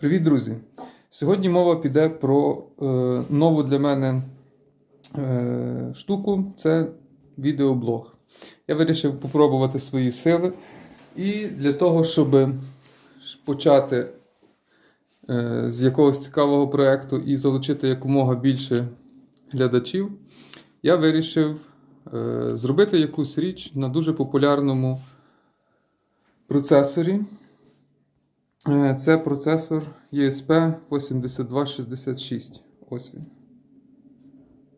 Привіт, друзі! Сьогодні мова піде про е, нову для мене е, штуку це відеоблог. Я вирішив попробувати свої сили. І для того, щоб почати е, з якогось цікавого проєкту і залучити якомога більше глядачів, я вирішив е, зробити якусь річ на дуже популярному процесорі. Е, Це процесор ESP 8266. Ось він.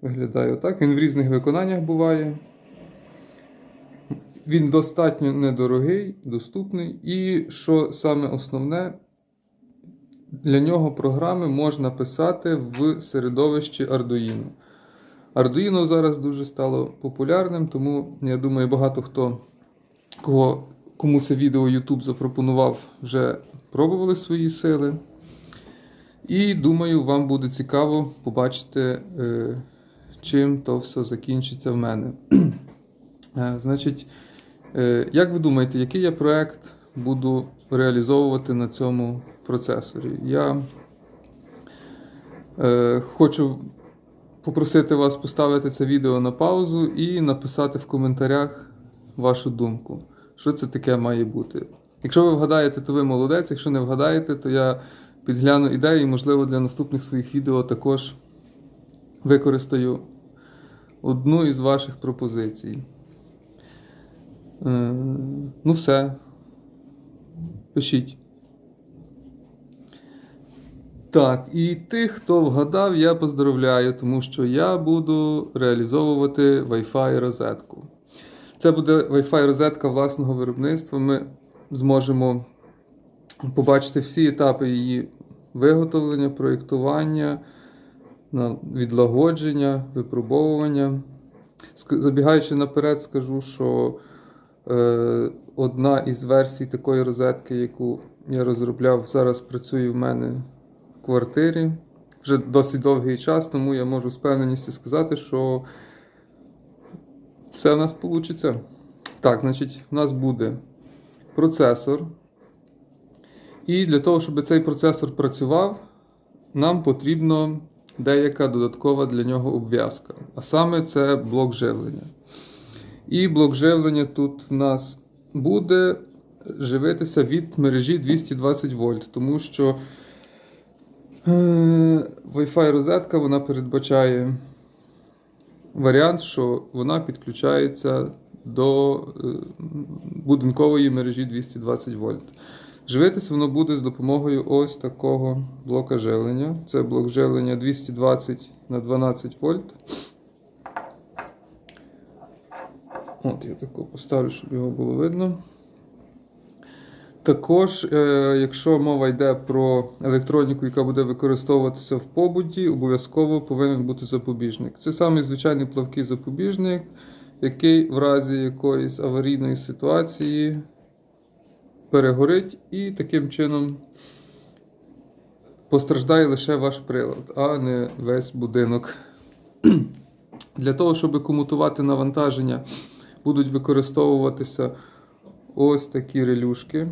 Виглядає отак. Він в різних виконаннях буває. Він достатньо недорогий, доступний. І що саме основне, для нього програми можна писати в середовищі Arduino. Arduino зараз дуже стало популярним, тому я думаю, багато хто, кого, кому це відео YouTube запропонував, вже пробували свої сили. І думаю, вам буде цікаво побачити, е, чим то все закінчиться в мене. Е, Значить, е, як ви думаєте, який я проект буду реалізовувати на цьому процесорі? Я хочу попросити вас поставити це відео на паузу і написати в коментарях вашу думку, що це таке має бути. Якщо ви вгадаєте, то ви молодець. Якщо не вгадаєте, то я підгляну ідеї можливо, для наступних своїх відео також використаю одну із ваших пропозицій. Е, Ну, все. Пишіть. Так, і тих, хто вгадав, я поздравляю, тому що я буду реалізовувати Wi-Fi розетку. Це буде Wi-Fi розетка власного виробництва. Ми зможемо побачити всі етапи її виготовлення, проєктування, відлагодження, випробовування. Забігаючи наперед, скажу, що е, одна із версій такої розетки, яку я розробляв, зараз працює в мене в квартирі вже досить довгий час, тому я можу з певненістю сказати, що все в нас вийде. Так, значить, в нас буде процесор. І для того, щоб цей процесор працював, нам потрібно деяка додаткова для нього обв'язка. А саме це блок живлення. І блок живлення тут в нас буде живитися від мережі 220 вольт, тому що е, Wi-Fi розетка вона передбачає варіант, що вона підключається до е, будинкової мережі 220 вольт. Живитися воно буде з допомогою ось такого блока живлення. Це блок живлення 220 на 12 вольт. От я тако поставлю, щоб його було видно. Також, е, якщо мова йде про електроніку, яка буде використовуватися в побуті, обов'язково повинен бути запобіжник. Це самий звичайний плавкий запобіжник, який в разі якоїсь аварійної ситуації перегорить і таким чином постраждає лише ваш прилад, а не весь будинок. Для того, щоб комутувати навантаження, будуть використовуватися ось такі релюшки.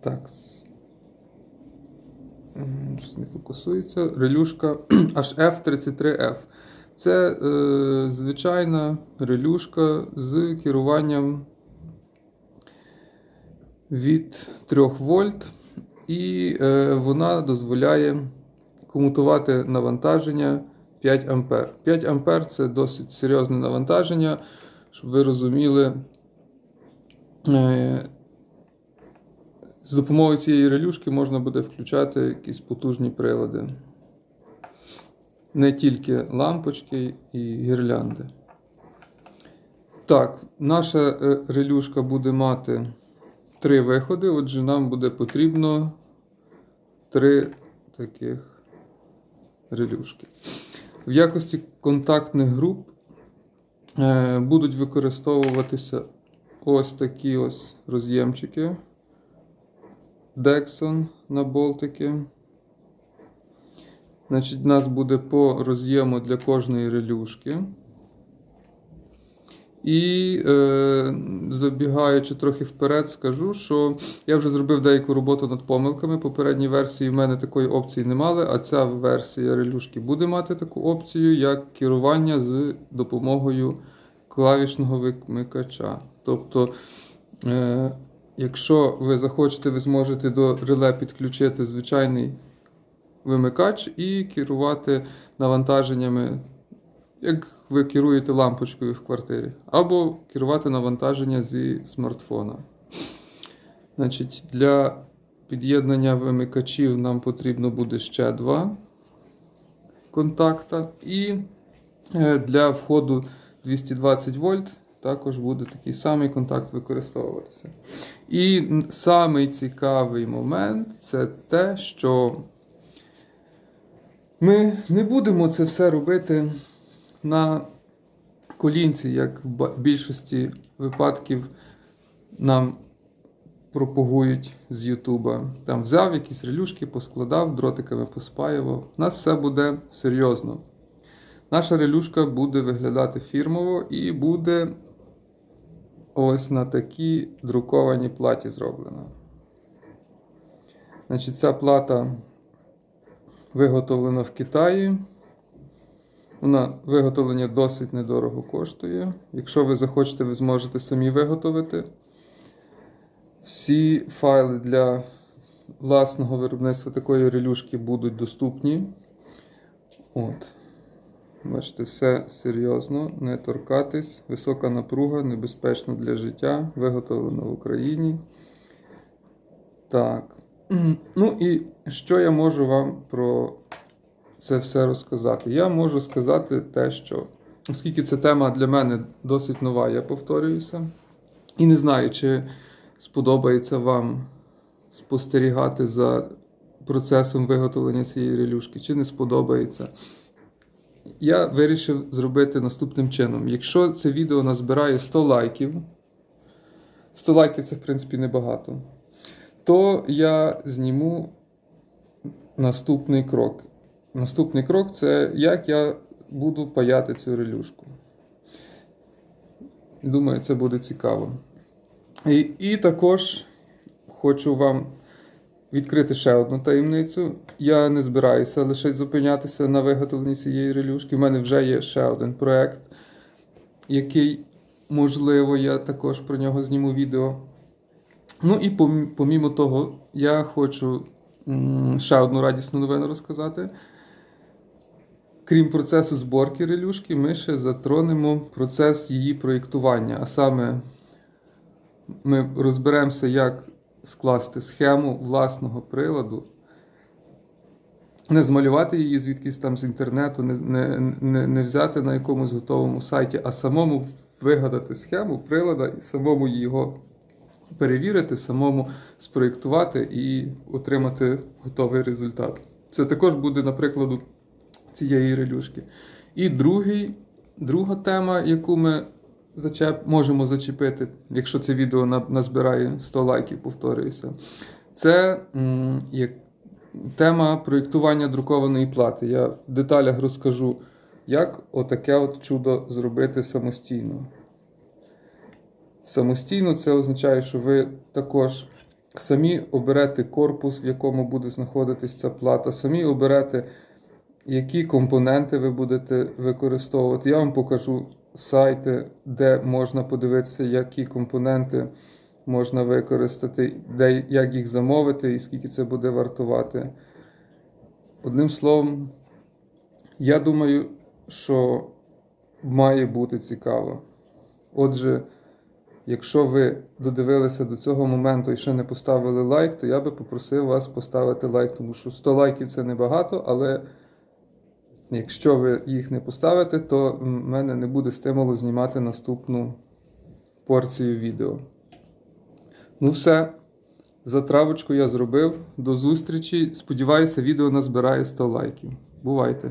Так. Щось не фокусується. Релюшка HF33F. Це е, звичайна релюшка з керуванням від 3 вольт, і е, вона дозволяє комутувати навантаження 5 ампер. 5 ампер це досить серйозне навантаження, щоб ви розуміли. Е, з допомогою цієї релюшки можна буде включати якісь потужні прилади. Не тільки лампочки і гірлянди. Так, наша е, релюшка буде мати три виходи, отже, нам буде потрібно три таких релюшки. В якості контактних груп е, будуть використовуватися ось такі ось роз'ємчики. Dexon на болтики. Значить, у нас буде по роз'єму для кожної релюшки. І е, забігаючи трохи вперед, скажу, що я вже зробив деяку роботу над помилками. Попередні версії в мене такої опції не мали, а ця версія релюшки буде мати таку опцію, як керування з допомогою клавішного вимикача. Тобто, е, якщо ви захочете, ви зможете до реле підключити звичайний вимикач і керувати навантаженнями, як ви керуєте лампочкою в квартирі, або керувати навантаження зі смартфона. Значить, для під'єднання вимикачів нам потрібно буде ще два контакта. І е, для входу 220 вольт також буде такий самий контакт використовуватися. І самий цікавий момент це те, що ми не будемо це все робити на колінці, як в більшості випадків нам пропагують з Ютуба. Там взяв якісь релюшки, поскладав, дротиками поспаював. У нас все буде серйозно. Наша релюшка буде виглядати фірмово і буде ось на такій друкованій платі зроблена. Значить, ця плата виготовлена в Китаї. Вона виготовлення досить недорого коштує. Якщо ви захочете, ви зможете самі виготовити. Всі файли для власного виробництва такої релюшки будуть доступні. От. Бачите, все серйозно, не торкатись, висока напруга, небезпечно для життя, виготовлено в Україні. Так. Ну і що я можу вам про це все розказати? Я можу сказати те, що оскільки ця тема для мене досить нова, я повторююся. І не знаю, чи сподобається вам спостерігати за процесом виготовлення цієї релюшки, чи не сподобається. Я вирішив зробити наступним чином. Якщо це відео назбирає 100 лайків, 100 лайків це, в принципі, небагато, то я зніму наступний крок. Наступний крок це як я буду паяти цю релюшку. Думаю, це буде цікаво. І, і також хочу вам відкрити ще одну таємницю. Я не збираюся лише зупинятися на виготовленні цієї релюшки. У мене вже є ще один проєкт, який, можливо, я також про нього зніму відео. Ну і помімо того, я хочу ще одну радісну новину розказати. Крім процесу зборки релюшки, ми ще затронемо процес її проєктування. А саме ми розберемося, як скласти схему власного приладу, не змалювати її звідкись там з інтернету, не, не, не, не взяти на якомусь готовому сайті, а самому вигадати схему прилада і самому його перевірити, самому спроєктувати і отримати готовий результат. Це також буде на прикладу цієї релюшки. І другий, друга тема, яку ми зачеп, можемо зачепити, якщо це відео назбирає 100 лайків, повторююся, це як тема проєктування друкованої плати. Я в деталях розкажу, як отаке от чудо зробити самостійно. Самостійно це означає, що ви також самі оберете корпус, в якому буде знаходитись ця плата, самі оберете, які компоненти ви будете використовувати. Я вам покажу сайти, де можна подивитися, які компоненти можна використати, де, як їх замовити і скільки це буде вартувати. Одним словом, я думаю, що має бути цікаво. Отже, якщо ви додивилися до цього моменту і ще не поставили лайк, то я би попросив вас поставити лайк, тому що 100 лайків це небагато, але якщо ви їх не поставите, то в мене не буде стимулу знімати наступну порцію відео. Ну все. Затравочку я зробив. До зустрічі. Сподіваюся, відео назбирає 100 лайків. Бувайте!